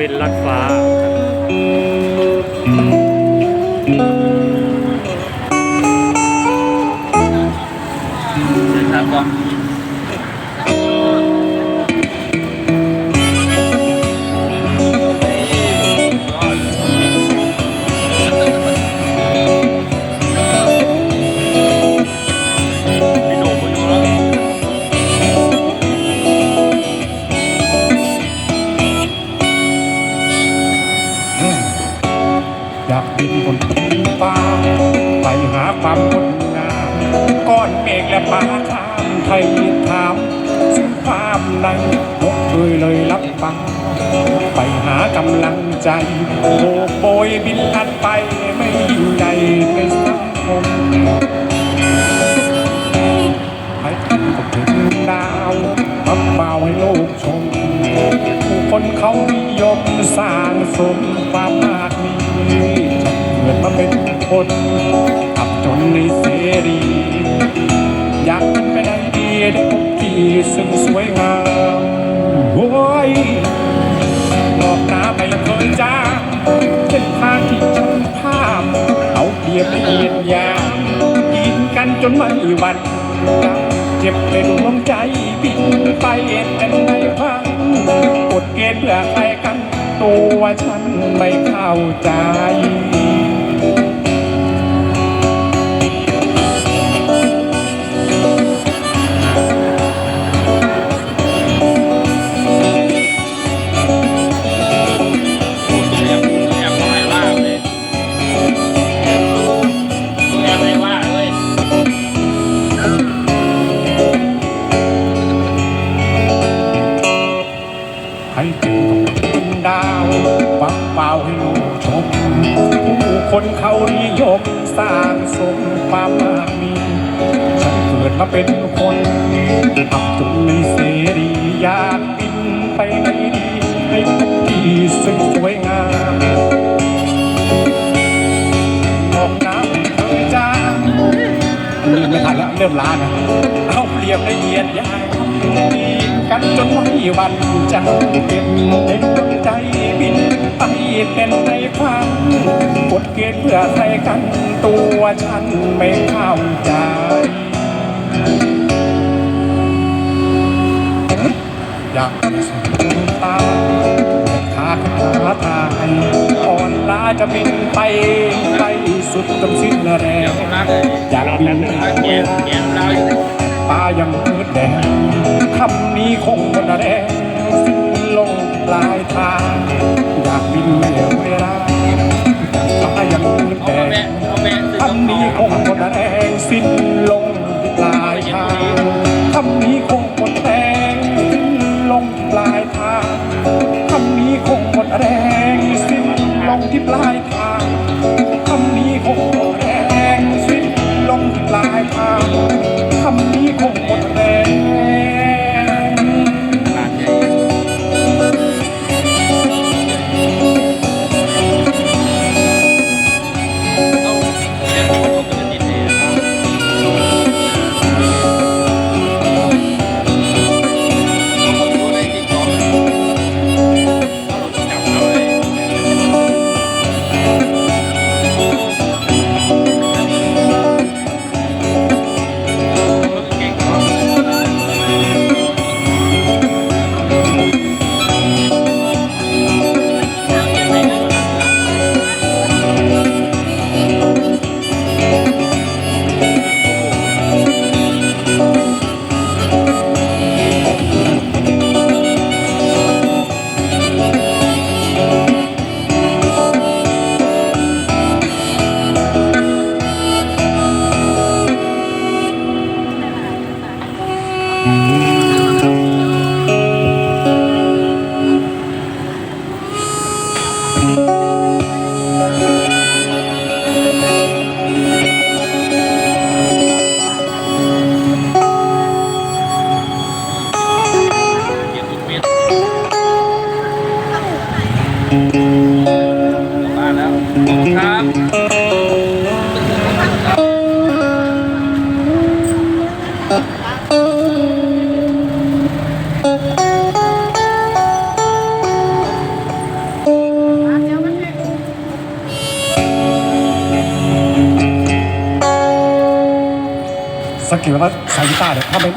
บินลัดฟ้า ฟ้าไปหาความงดงามก้อนเมฆและฟ้าขามไทยถาม ซึ่งความในนกเคยเลยรับฟัง ไปหากำลังใจ โอ้โบยบินลัดไปไม่ยิ่งใหญ่ในสังคมให้ก็ถึงดาวมาเป่าให้โลกชมผู้คนเขานิยมสร้างสมความ มากมีเกิดมาเป็นคนอับจนในเสรี อยากเป็นไปได้ดีได้พบที่ซึ่งสวยงามโอ้ยหลอกน้าไม่เคยจ้างเส้นทางที่ฉันภาพ เอาเปรียบละเอียดยามยิงกันจนไม่หวันเจ็บในดวงใจบินไปเป็นในพังกฎเกณฑ์เพื่อใครกัน ตัวฉันไม่เข้าใจ คนเขานิยมสร้างสมความมากมี ฉันเกิดมาเป็นคนอับจนในเสรีอยากบินไปไหนดีให้ที่ซึ่งสวยงามมองน้ำเคยจ้างนี่ไม่ทันแล้วเริ่มล้านะเอาเปรียบละเอียดยายบินกันจนไม่หวันใจเก็บในดวงใจบินไปเป็นในความ กฎเกณฑ์เพื่อใครกันตัวฉันไม่เข้าใจอยากสุดตาขาดขาทายอ่อนล้าจะบินไปไปสุดจนสิ้นแรเดี๋ยวงรักเลยอยากบินไปเกมเกมเราอยู่ตายังมืดแดงคำนี้คงหมดแรงสิ้นลงปลายทางอยากบินเมื่อเวลา เสังเกตว่าสายกีตาร์เนี่ยถ้าไม่